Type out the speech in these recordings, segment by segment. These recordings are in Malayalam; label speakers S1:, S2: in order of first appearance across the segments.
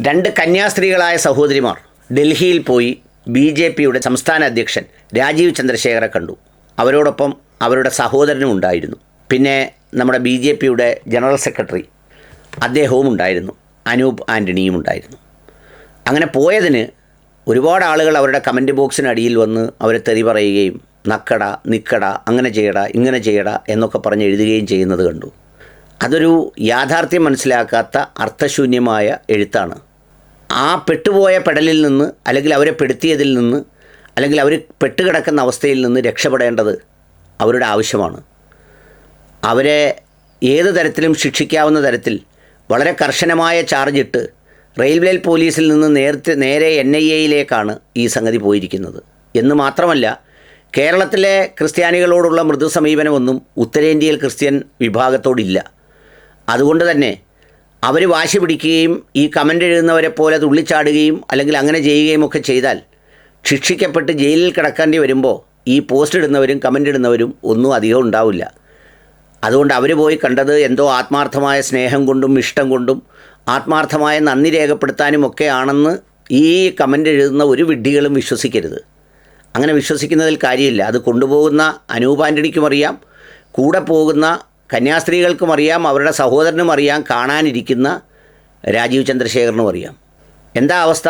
S1: രണ്ട് കന്യാസ്ത്രീകളായ സഹോദരിമാർ ഡൽഹിയിൽ പോയി ബി ജെ പിയുടെ സംസ്ഥാന അധ്യക്ഷൻ രാജീവ് ചന്ദ്രശേഖരെ കണ്ടു. അവരോടൊപ്പം അവരുടെ സഹോദരനും ഉണ്ടായിരുന്നു. പിന്നെ നമ്മുടെ ബി ജെ പിയുടെ ജനറൽ സെക്രട്ടറി അദ്ദേഹവും ഉണ്ടായിരുന്നു. അനൂപ് ആന്റണിയും ഉണ്ടായിരുന്നു. അങ്ങനെ പോയതിന് ഒരുപാട് ആളുകൾ അവരുടെ കമന്റ് ബോക്സിനടിയിൽ വന്ന് അവരെ തെറി പറയുകയും നക്കട നിക്കട അങ്ങനെ ചെയ്യട ഇങ്ങനെ ചെയ്യട എന്നൊക്കെ പറഞ്ഞ് എഴുതുകയും ചെയ്യുന്നത് കണ്ടു. അതൊരു യാഥാർത്ഥ്യം മനസ്സിലാക്കാത്ത അർത്ഥശൂന്യമായ എഴുത്താണ്. ആ പെട്ടുപോയ പെടലിൽ നിന്ന് അല്ലെങ്കിൽ അവരെ പെടുത്തിയതിൽ നിന്ന് അല്ലെങ്കിൽ അവർ പെട്ടുകിടക്കുന്ന അവസ്ഥയിൽ നിന്ന് രക്ഷപ്പെടേണ്ടത് അവരുടെ ആവശ്യമാണ്. അവരെ ഏത് തരത്തിലും ശിക്ഷിക്കാവുന്ന തരത്തിൽ വളരെ കർശനമായ ചാർജ് ഇട്ട് റെയിൽവേ പോലീസിൽ നിന്ന് നേരത്തെ നേരെ എൻ ഐ എയിലേക്കാണ് ഈ സംഗതി പോയിരിക്കുന്നത്. എന്ന് മാത്രമല്ല കേരളത്തിലെ ക്രിസ്ത്യാനികളോടുള്ള മൃദു സമീപനമൊന്നും ഉത്തരേന്ത്യയിൽ ക്രിസ്ത്യൻ വിഭാഗത്തോടില്ല. അതുകൊണ്ട് തന്നെ അവർ വാശി പിടിക്കുകയും ഈ കമന്റ് എഴുതുന്നവരെ പോലെ തുള്ളിച്ചാടുകയും അല്ലെങ്കിൽ അങ്ങനെ ചെയ്യുകയും ഒക്കെ ചെയ്താൽ ശിക്ഷിക്കപ്പെട്ട് ജയിലിൽ കിടക്കേണ്ടി വരുമ്പോൾ ഈ പോസ്റ്റ് ഇടുന്നവരും കമന്റ് ഇടുന്നവരും ഒന്നും അധികം ഉണ്ടാവില്ല. അതുകൊണ്ട് അവർ പോയി കണ്ടത് എന്തോ ആത്മാർത്ഥമായ സ്നേഹം കൊണ്ടും ഇഷ്ടം കൊണ്ടും ആത്മാർത്ഥമായ നന്ദി രേഖപ്പെടുത്താനും ഒക്കെ ആണെന്ന് ഈ കമന്റ് എഴുതുന്ന ഒരു വിഡ്ഢികളും വിശ്വസിക്കരുത്. അങ്ങനെ വിശ്വസിക്കുന്നതിൽ കാര്യമില്ല. അത് കൊണ്ടുപോകുന്ന അനൂപാന്റണിക്കും അറിയാം. കൂടെ പോകുന്ന കന്യാസ്ത്രീകൾക്കും അറിയാം അവരുടെ സഹോദരനും അറിയാം കാണാനിരിക്കുന്ന രാജീവ് ചന്ദ്രശേഖരനും അറിയാം. എന്താ അവസ്ഥ?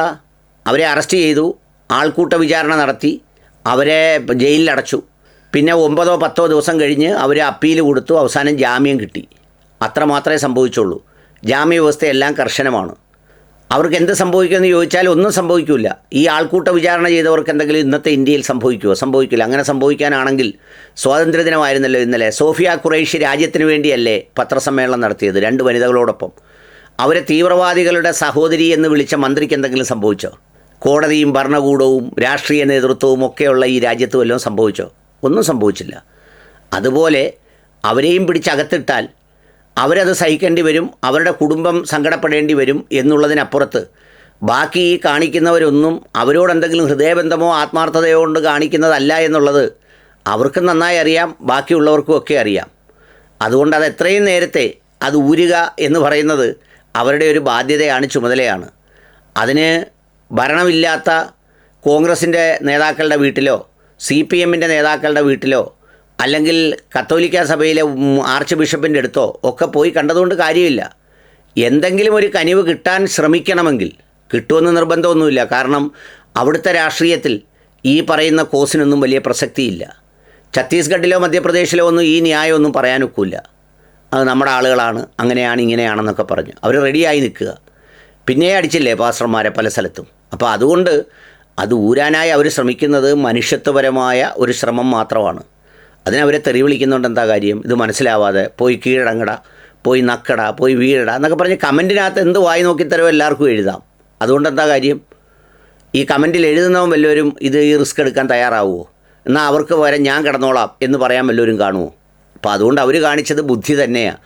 S1: അവരെ അറസ്റ്റ് ചെയ്തു ആൾക്കൂട്ട വിചാരണ നടത്തി അവരെ ജയിലിൽ അടച്ചു. പിന്നെ ഒമ്പതോ പത്തോ ദിവസം കഴിഞ്ഞ് അവർ അപ്പീൽ കൊടുത്തു അവസാനം ജാമ്യം കിട്ടി. അത്ര മാത്രമേ സംഭവിച്ചുള്ളൂ. ജാമ്യ വ്യവസ്ഥയെല്ലാം കർശനമാണ്. അവർക്ക് എന്ത് സംഭവിക്കുമെന്ന് ചോദിച്ചാൽ ഒന്നും സംഭവിക്കില്ല ഈ ആൾക്കൂട്ട വിചാരണ ചെയ്തവർക്ക് എന്തെങ്കിലും ഇന്നത്തെ ഇന്ത്യയിൽ സംഭവിക്കുമോ സംഭവിക്കില്ല. അങ്ങനെ സംഭവിക്കാനാണെങ്കിൽ സ്വാതന്ത്ര്യദിനമായിരുന്നല്ലോ ഇന്നലെ. സോഫിയ ഖുറൈഷി രാജ്യത്തിന് വേണ്ടിയല്ലേ പത്രസമ്മേളനം നടത്തിയത് രണ്ട് വനിതകളോടൊപ്പം. അവരെ തീവ്രവാദികളുടെ സഹോദരി എന്ന് വിളിച്ച മന്ത്രിക്ക് എന്തെങ്കിലും സംഭവിച്ചോ? കോടതിയും ഭരണകൂടവും രാഷ്ട്രീയ നേതൃത്വവും ഒക്കെയുള്ള ഈ രാജ്യത്ത് വല്ലതും സംഭവിച്ചോ? ഒന്നും സംഭവിച്ചില്ല. അതുപോലെ അവരെയും പിടിച്ചകത്തിട്ടാൽ അവരത് സഹിക്കേണ്ടി വരും അവരുടെ കുടുംബം സങ്കടപ്പെടേണ്ടി വരും എന്നുള്ളതിനപ്പുറത്ത് ബാക്കി ഈ കാണിക്കുന്നവരൊന്നും അവരോട് എന്തെങ്കിലും ഹൃദയബന്ധമോ ആത്മാർത്ഥതയോ കൊണ്ട് കാണിക്കുന്നതല്ല എന്നുള്ളത് അവർക്കും നന്നായി അറിയാം ബാക്കിയുള്ളവർക്കും ഒക്കെ അറിയാം. അതുകൊണ്ട് അത് എത്രയും നേരത്തെ അത് ഊരുക എന്ന് പറയുന്നത് അവരുടെ ഒരു ബാധ്യതയാണ് ചുമതലയാണ്. അതിന് ഭരണമില്ലാത്ത കോൺഗ്രസിന്റെ നേതാക്കളുടെ വീട്ടിലോ സി പി എമ്മിന്റെ നേതാക്കളുടെ വീട്ടിലോ അല്ലെങ്കിൽ കത്തോലിക്ക സഭയിലെ ആർച്ച് ബിഷപ്പിന്റെ അടുത്തോ ഒക്കെ പോയി കണ്ടതുകൊണ്ട് കാര്യമില്ല. എന്തെങ്കിലും ഒരു കനിവ് കിട്ടാൻ ശ്രമിക്കണമെങ്കിൽ കിട്ടുമെന്ന് നിർബന്ധമൊന്നുമില്ല. കാരണം അവിടുത്തെ രാഷ്ട്രീയത്തിൽ ഈ പറയുന്ന കോസിനൊന്നും വലിയ പ്രസക്തിയില്ല. ഛത്തീസ്ഗഡിലോ മധ്യപ്രദേശിലോ ഒന്നും ഈ ന്യായമൊന്നും പറയാനൊക്കില്ല. അത് നമ്മുടെ ആളുകളാണ് അങ്ങനെയാണ് ഇങ്ങനെയാണെന്നൊക്കെ പറഞ്ഞു. അവർ റെഡിയായി നിൽക്കുക. പിന്നെ അടിച്ചില്ലേ പാസ്റ്റർമാരെ പല സ്ഥലത്തും? അപ്പോൾ അതുകൊണ്ട് അത് ഊരാനായി അവർ ശ്രമിക്കുന്നത് മനുഷ്യത്വപരമായ ഒരു ശ്രമം മാത്രമാണ്. അതിനവരെ തെറി വിളിക്കുന്നുണ്ട് എന്താ കാര്യം? ഇത് മനസ്സിലാവാതെ പോയി കീഴടങ്ങട പോയി നക്കട പോയി വീഴട എന്നൊക്കെ പറഞ്ഞ് കമന്റിനകത്ത് എന്ത് വായി നോക്കിത്തരോ എല്ലാവർക്കും എഴുതാം. അതുകൊണ്ട് എന്താ കാര്യം? ഈ കമന്റിൽ എഴുതുന്നവൻ വല്ലവരും ഇത് ഈ റിസ്ക് എടുക്കാൻ തയ്യാറാവുമോ എന്നാൽ അവർക്ക് പകരം ഞാൻ കിടന്നോളാം എന്ന് പറയാൻ വല്ലവരും കാണുമോ അപ്പോൾ അതുകൊണ്ട് അവർ കാണിച്ചത് ബുദ്ധി തന്നെയാണ്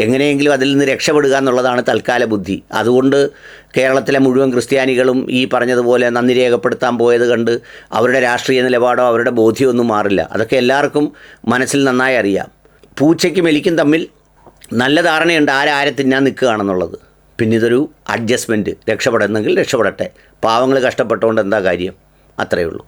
S1: എങ്ങനെയെങ്കിലും അതിൽ നിന്ന് രക്ഷപ്പെടുക എന്നുള്ളതാണ് തൽക്കാല ബുദ്ധി. അതുകൊണ്ട് കേരളത്തിലെ മുഴുവൻ ക്രിസ്ത്യാനികളും ഈ പറഞ്ഞതുപോലെ നന്ദി രേഖപ്പെടുത്താൻ പോയത് കണ്ട് അവരുടെ രാഷ്ട്രീയ നിലപാടോ അവരുടെ ബോധ്യമൊന്നും മാറില്ല. അതൊക്കെ എല്ലാവർക്കും മനസ്സിൽ നന്നായി അറിയാം. പൂച്ചയ്ക്കും എലിക്കും തമ്മിൽ നല്ല ധാരണയുണ്ട് ആരാരെ തിന്നാൻ നിൽക്കുകയാണെന്നുള്ളത്. പിന്നെ ഇതൊരു അഡ്ജസ്റ്റ്മെന്റ് രക്ഷപ്പെടുന്നെങ്കിൽ രക്ഷപ്പെടട്ടെ. പാവങ്ങൾ കഷ്ടപ്പെട്ടുകൊണ്ട് എന്താ കാര്യം? അത്രയേ ഉള്ളൂ.